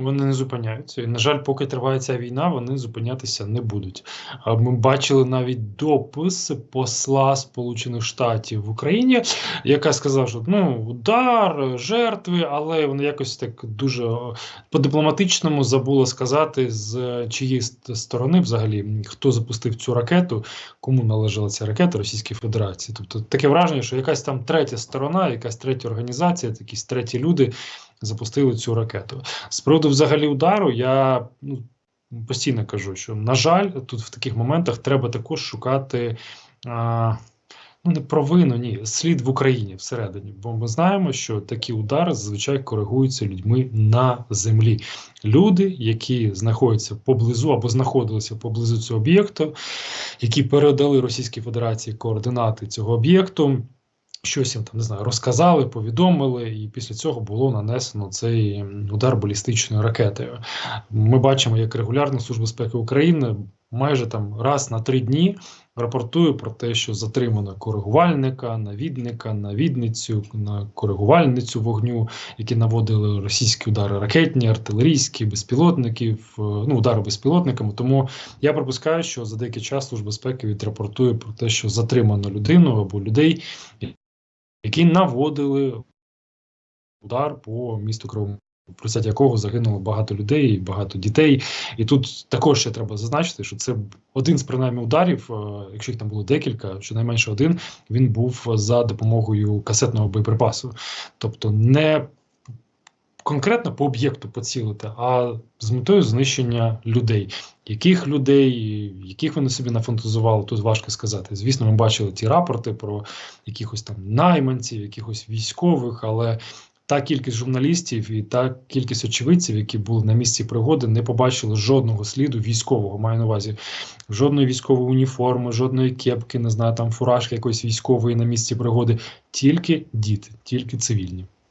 Вони не зупиняються. І, на жаль, поки триває ця війна, вони зупинятися не будуть. Ми бачили навіть допис посла Сполучених Штатів в Україні, яка сказала, що ну удар, жертви, але вони якось так дуже по-дипломатичному забула сказати, з чиєї сторони взагалі хто запустив цю ракету, кому належала ця ракета Російській Федерації. Тобто таке враження, що якась там третя сторона, якась третя організація, якісь треті люди запустили цю ракету. З приводу взагалі удару, я ну, постійно кажу, що на жаль, тут в таких моментах треба також шукати. А, Ну, не провину, ні, слід в Україні всередині, бо ми знаємо, що такі удари зазвичай коригуються людьми на землі. Люди, які знаходяться поблизу або знаходилися поблизу цього об'єкту, які передали Російській Федерації координати цього об'єкту, щось їм там не знаю, розказали, повідомили, і після цього було нанесено цей удар балістичною ракетою. Ми бачимо, як регулярно Служба безпеки України майже там раз на три дні рапортує про те, що затримано коригувальника, навідника, навідницю, на коригувальницю вогню, які наводили російські удари ракетні, артилерійські, безпілотників, е, ну удари безпілотниками. Тому я припускаю, що за деякий час Служба безпеки відрапортує про те, що затримано людину або людей, які наводили удар по місту Кривому. В результаті якого загинуло багато людей, багато дітей. І тут також ще треба зазначити, що це один з принаймні ударів, е, якщо їх там було декілька, щонайменше один, він був за допомогою касетного боєприпасу. Тобто не конкретно по об'єкту поцілити, а з метою знищення людей. Яких людей, яких вони собі нафантазували, тут важко сказати. Звісно, ми бачили ті рапорти про якихось там найманців, якихось військових, але та кількість журналістів і та кількість очевидців, які були на місці пригоди, не побачили жодного сліду військового. Маю на увазі жодної військової уніформи, жодної кепки, не знаю, там фуражки якоїсь військової на місці пригоди. Тільки діти, тільки цивільні.